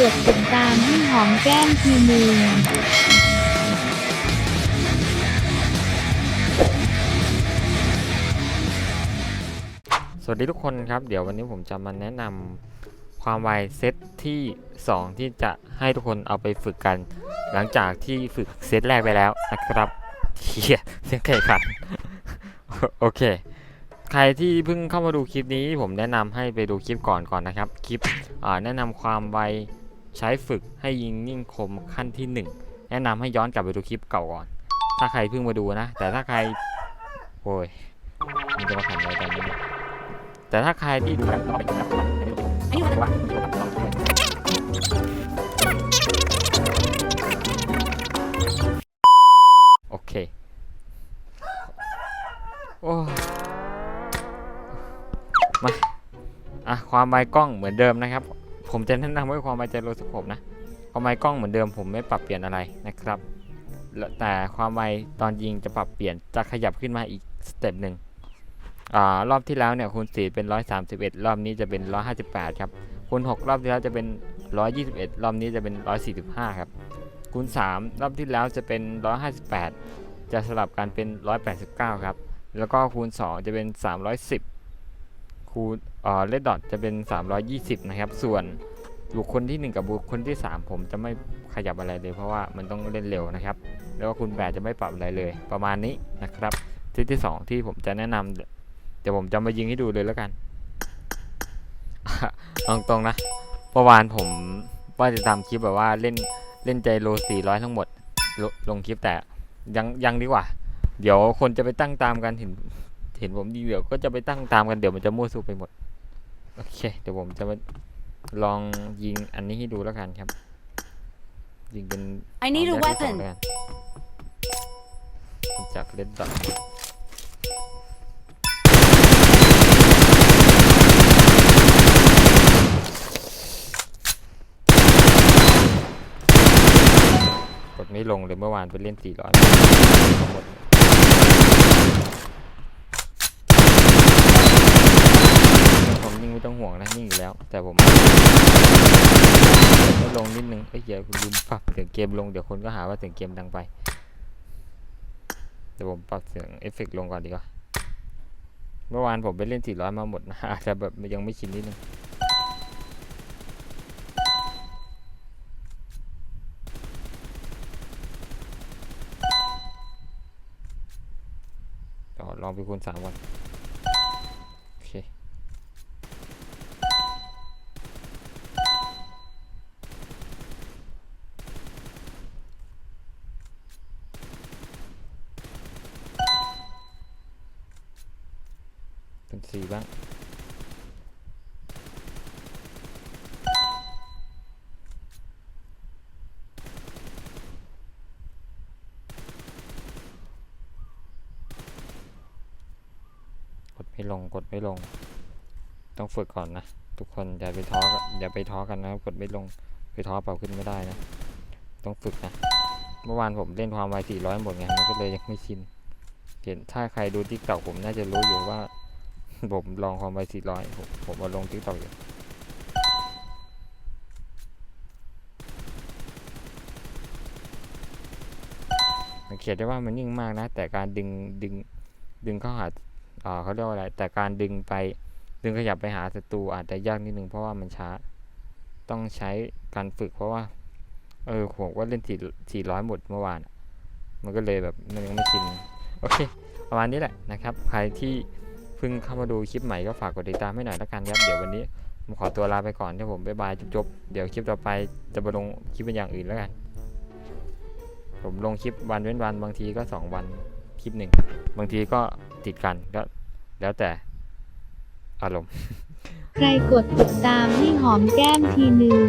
กดติดตามให้หอมแก้มทีนึงสวัสดีทุกคนครับ เดี๋ยววันนี้ผมจะมาแนะนำความไวเซตที่ 2 ที่จะให้ทุกคนเอาไปฝึกกัน หลังจากที่ฝึกเซตแรกไปแล้วนะครับเฮียเสียงไก่ขัดโอเค ใครที่เพิ่งเข้ามาดูคลิปนี้ผมแนะนำให้ไปดูคลิปก่อนก่อนนะครับ คลิปแนะนำความไว ใช้ฝึกให้ยิงนิ่งคมขั้นที่ 1 แนะนำให้ย้อนกลับไปดูคลิปเก่าก่อน ถ้าใครเพิ่งมาดูนะ แต่ถ้าใครโอ้ยมันจะมาขันอะไรตอนนี้เนี่ยแต่ถ้าใครที่ดูแล้วต่อไปนะครับอันนี้ว่าโอเค โอ้มา อะ ความไวกล้องเหมือนเดิมนะครับ ผมจะแนะนำว่าความไวใจโลสโคปนะความไวกล้องเหมือนเดิมผมไม่ปรับเปลี่ยนอะไรนะครับ แต่ความไวตอนยิงจะปรับเปลี่ยนจะขยับขึ้นมาอีกสเต็ปหนึ่งอรอบที่แล้วเนี่ยคูณ4เป็น 131 รอบนี้จะเป็น 158 ครับคูณ6รอบที่แล้วจะเป็น 121 รอบนี้จะเป็น 145 ครับคูณ3รอบที่แล้วจะเป็น 158 จะสลับกันเป็น 189 ครับ แล้วก็คูณ 2 จะเป็น 310 คูเลดดอทจะเป็น 320 นะครับ ส่วนบุคคลที่ 1 กับบุคคลที่ 3 ผมจะไม่ขยับอะไรเลย เพราะว่ามันต้องเล่นเร็วนะครับ แล้วก็คูณ8จะไม่ปรับอะไรเลย ประมาณนี้นะครับที่ที่ 2 ที่ผมจะแนะนำเดี๋ยวผมจะมายิงให้ดูเลยแล้วกันเอาตรงๆนะเมื่อวานผมว่าจะทำคลิปแบบว่าเล่นเล่นใจโล400 ทั้งหมดลลงคลิปแต่ยังยังดีกว่า เดี๋ยวคนจะไปตั้งตามกันเห็น เห็นผมดีเดี๋ยวก็จะไปตั้งตามกันเดี๋ยวมันจะมั่วสู้ไปหมด โอเค เดี๋ยวผมจะมาลองยิงอันนี้ให้ดูแล้วกันครับ ยิงเป็น I need a เอาแบบที่สอง weapon. แล้วกันจากเลนดอทกดไม่ลงเลยเมื่อวานไปเล่น 400หมดผมนิ่งไม่ ต้องห่วงนะนิ่อยู่แล้ว แต่ผมกดไม่ลงนิดนึงเอ้เดี๋ยคุณลืมปรับเสียงเกมลงเดี๋ยวคนก็หาว่าเสียงเกมดังไปเดี๋ยวผมปรับเสียงเอฟเฟกต์ลงก่อนดีกว่าเมื่อวานผมไปเล่น 400 มาหมดนะอาจจะแบบยังไม่ชินนิดนึงลองไปคูณสามวัน เป็นสี่บ้าง กดไม่ลงกดไม่ลง ต้องฝึกก่อนนะ ทุกคนอย่าไปท้อกันอย่าไปท้อกันนะครับกดไม่ลงไปท้อเปล่าขึ้นไม่ได้นะ ต้องฝึกนะ เมื่อวานผมเล่นความไว400หมดไงมันก็เลยยังไม่ชินเห็นถ้าใครดูทิกตอกผมน่าจะรู้อยู่ว่า ผมลองความไว400ผมผมมาลงทิกตอกอยู่สังเกตได้ว่ามันนิ่งมากนะ แต่การดึงดึงดึงเข้าหาเขาเรียกว่าอะไร แต่การดึงไปดึงขยับไปหาศัตรูอาจจะยากนิดนึงเพราะว่ามันช้า ต้องใช้การฝึกเพราะว่า เออผมว่าเล่นสี่สี่ร้อยหมดเมื่อวาน มันก็เลยแบบมันยังไม่ชิน โอเค ประมาณนี้แหละนะครับ ใครที่ เพิ่งเข้ามาดูคลิปใหม่ก็ฝากกดติดตามให้หน่อยละกันครับ เดี๋ยววันนี้ผมขอตัวลาไปก่อนที่ผมบ๊ายบายจบๆเดี๋ยวคลิปต่อไปจะมาลงคลิปเป็นอย่างอื่นแล้วกัน ผมลงคลิปวันเว้นวันบางทีก็สองวันคลิปหนึ่งบางทีก็ติดกันก็แล้วแต่อารมณ์ใครกดติดตามให้หอมแก้มทีนึง